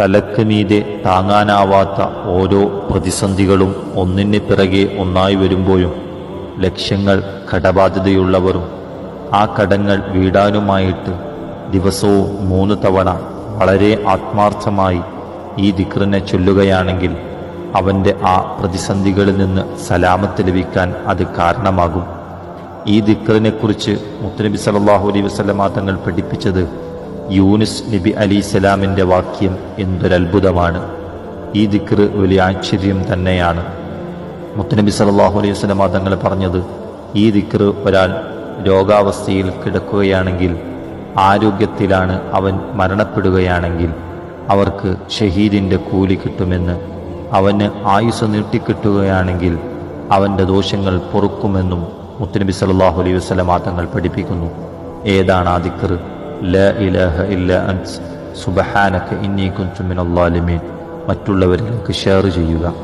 തലക്ക് മീതെ താങ്ങാനാവാത്ത ഓരോ പ്രതിസന്ധികളും ഒന്നിന് പിറകെ ഒന്നായി വരുമ്പോഴും ലക്ഷ്യങ്ങൾ കടബാധ്യതയുള്ളവരും ആ കടങ്ങൾ വീടാനുമായിട്ട് ദിവസവും മൂന്ന് തവണ വളരെ ആത്മാർത്ഥമായി ഈ ദിക്റിനെ ചൊല്ലുകയാണെങ്കിൽ അവന്റെ ആ പ്രതിസന്ധികളിൽ നിന്ന് സലാമത്ത് ലഭിക്കാൻ അത് കാരണമാകും. ഈ ദിക്റിനെക്കുറിച്ച് മുത്തനബി സല്ലല്ലാഹു അലൈഹി വസല്ലമ തങ്ങൾ പഠിപ്പിച്ചത് യൂനിസ് നബി അലി സ്വലാമിന്റെ വാക്യം എന്തൊരത്ഭുതമാണ്. ഈ ദിക്ർ വലിയ ആശ്ചര്യം തന്നെയാണ്. മുത്തനബി സല്ലല്ലാഹു അലൈഹി വസല്ലമ തങ്ങൾ പറഞ്ഞത് ഈ ദിക്ർ ഒരാൾ രോഗാവസ്ഥയിൽ കിടക്കുകയാണെങ്കിൽ ആരോഗ്യത്തിലാണ് അവൻ മരണപ്പെടുകയാണെങ്കിൽ അവർക്ക് ഷഹീദിന്റെ കൂലി കിട്ടുമെന്ന് അവന് ആയുസ് നീട്ടിക്കിട്ടുകയാണെങ്കിൽ അവന്റെ ദോഷങ്ങൾ പൊറുക്കുമെന്നും മുത്തനബി സല്ലല്ലാഹു അലൈഹി വസല്ലമ തങ്ങൾ പഠിപ്പിക്കുന്നു. ഏതാണ് ആ ദിക്ർ? ല ഇലാഹ ഇല്ല അൻസ്. സുബഹാനക്ക് ഇന്നി കുൻതു മിനൽ ളാലിമീൻ മറ്റുള്ളവരിലേക്ക് ഷെയർ ചെയ്യുക.